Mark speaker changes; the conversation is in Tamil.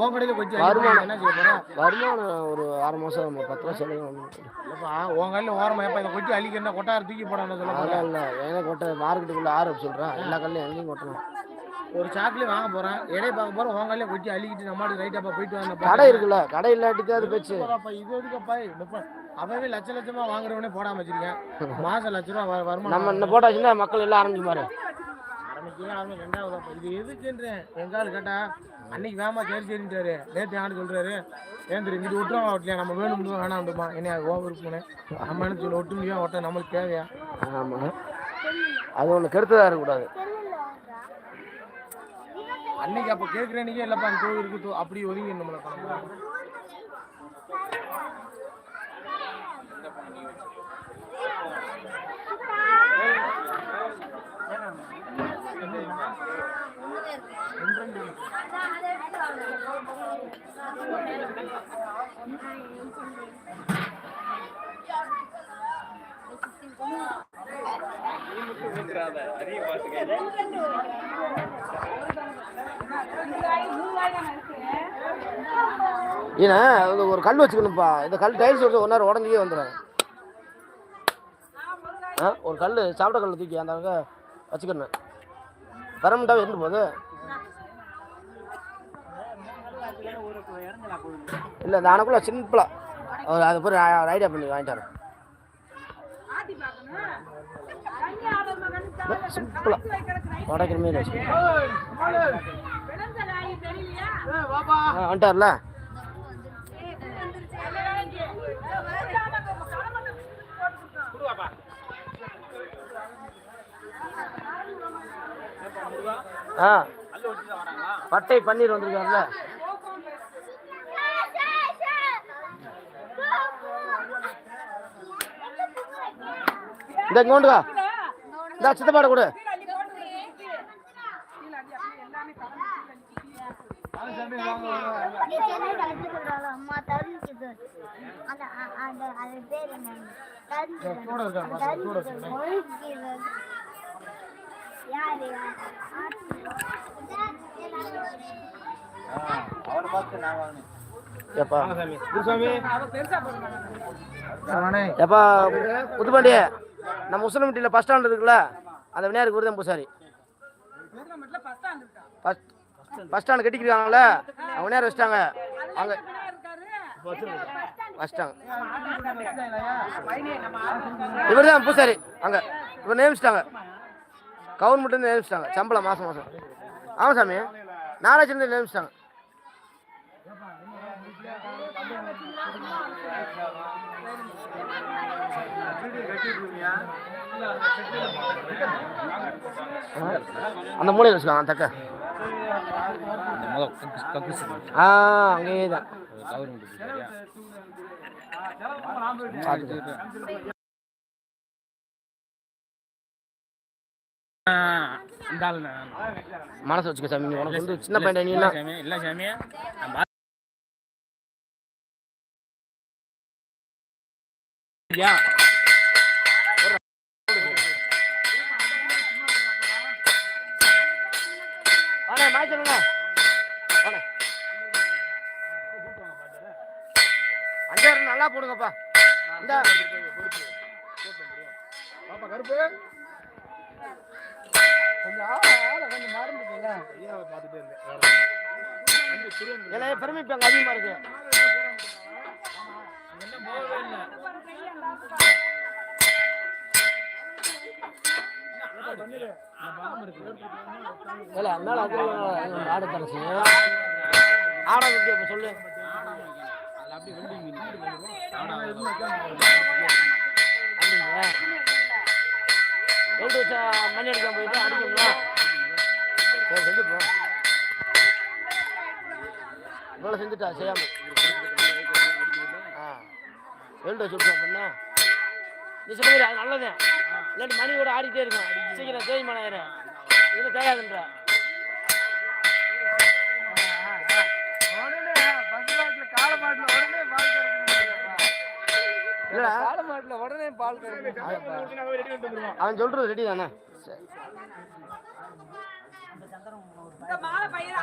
Speaker 1: உன் கடையில கொஞ்சம்
Speaker 2: வருமானம்.
Speaker 1: என்ன செய்ய
Speaker 2: வருமானம் ஒரு ஆறு மாதம் பத்து ரூபா செலவு.
Speaker 1: இல்லப்பா உன் கடையில ஓரமா எப்ப இதை கொட்டி அழிக்கிறா கொட்டார தூக்கி போடான்னு சொல்ல
Speaker 2: அதெல்லாம் இல்லை. ஏன்னா கொட்ட மார்க்கெட்டுக்குள்ளே ஆறு சொல்கிறேன் எல்லா கல்லையும் எங்கேயும் கொட்டணும்.
Speaker 1: ஒரு சாக்லேட் வாங்க போறேன். இடையே பார்க்க போறேன். உன் கடையில கொட்டி அள்ளிக்கிட்டு நம்மளுக்கு ரைட்டாப்பா போயிட்டு வாங்க.
Speaker 2: கடை இருக்குல்ல கடை இல்லாட்டிக்கு அது பேச்சு.
Speaker 1: இது எதுக்குப்பா? அவன் லட்ச லட்சமா வாங்குறவனே போடாம வச்சிருக்கேன். மாசம் லட்ச ரூபா வருமானம்
Speaker 2: நம்ம இன்னும் போட்டாச்சுன்னா மக்கள் எல்லாம் ஆரம்பிச்சு பாரு
Speaker 1: ஆரம்பிக்கவே ஆரம்பி ரெண்டாவது இது எதுக்குன்றேன் எங்காவது கேட்டா அன்னைக்கு வேமா சரி நேற்று யாரு சொல்றாரு தெரியும் இது விட்டுருவா ஓட்டலையா நம்ம வேணும் வேணாம் விடுமா என்ன ஓவர் போனேன் நம்ம என்ன சொல்லி ஒட்டு முடியும் ஓட்ட நம்மளுக்கு தேவையா?
Speaker 2: ஆமாம் அது ஒன்று கெடுத்ததாக இருக்கக்கூடாது.
Speaker 1: அன்னைக்கு அப்ப கேட்குற அன்னைக்கே இல்லப்பா அந்த கோவில் இருக்கு தோ- அப்படி ஒதுங்கி நம்மளை பண்ண
Speaker 2: ஏன்னா அது ஒரு கல் வச்சுக்கணும்ப்பா இந்த கல் டைல்ஸ் வச்சு ஒன் நேரம் உடஞ்சியே வந்துடும் ஆ ஒரு கல் சாப்பிட்ட கல் தூக்கி அந்த வச்சுக்கணும். பரமண்டாவே இருந்து போகுது இல்லை இந்த அணக்குள்ள சிம்பிளாக அது போய் ஐடியா பண்ணி வாங்கிட்டு வரேன். சிம்பிளாக உடைக்கிற ஆ. வந்துட்டார்ல? ஆ. பட்டை பன்னீர் வந்திருக்காருல்ல இந்த இங்க கொண்டு வா. இந்த சித்தப்பாட கொடு.
Speaker 3: அது நம்ம என்ன
Speaker 1: கூட
Speaker 2: ஃபஸ்ட் நம்ம பஸ் ஸ்டாண்ட் இருக்குல்ல? அந்த விநாயகருக்கு விருதம் பூசாரி பஸ் பஸ் ஸ்டாண்ட் கட்டிக்கிறாங்களே அவங்க விநாயகர் வச்சிட்டாங்க. அங்கே வச்சிட்டாங்க இவர் தான் பூசாரி அங்கே இவர் நியமிச்சிட்டாங்க. கவர்மெண்ட் நியமிச்சிட்டாங்க. சம்பளம் மாதம் மாதம் ஆமாம் சாமி. நாராஜன் நியமிச்சிட்டாங்க. அந்த மூலையில் வச்சுக்கலாம் அந்த தக்க. ஆ அங்கேயே தான். மனசு வச்சுக்க சாமி உனக்கு வந்து சின்ன பையன் நீ என்ன
Speaker 1: இல்ல சாமி. நான் பாத்து- யா.
Speaker 2: வாணே மாய்ச்சலுங்க அஞ்சாயிரம் நல்லா போடுங்கப்பா. இந்த.
Speaker 1: பாப்பா கருப்பு. கொஞ்சம் ஆள ஆள கொஞ்சம் மறந்துட்டீங்க. ஐயாவை பார்த்துட்டே இருந்தேன்.
Speaker 2: இலைய பெருமைப்பாங்க அதிகமாக இருக்கு.
Speaker 1: இல்லை
Speaker 2: அதனால அது ஆடு தரச்சு ஆடை எப்படி இப்போ சொல்லு. மணி அடிக்காம போயிட்டு அடிக்கணுங்களா சரி செஞ்சுப்போம் இவ்வளோ செஞ்சுட்டா செய்யாம. ஆ வச்சு விட்டோம் அப்படின்னா நீ சொல்லுங்க அது நல்லது. இல்லாட்டி மணி கூட ஆடிட்டே இருக்கும். சீக்கிரம் தேய்மானம் ஆயிரும் இது தேயாதுன்ற
Speaker 1: உடனே பால் பாட்டில உடனே பால்
Speaker 2: அவன் சொல்றது ரெடி தானே?
Speaker 4: மாலை பையன்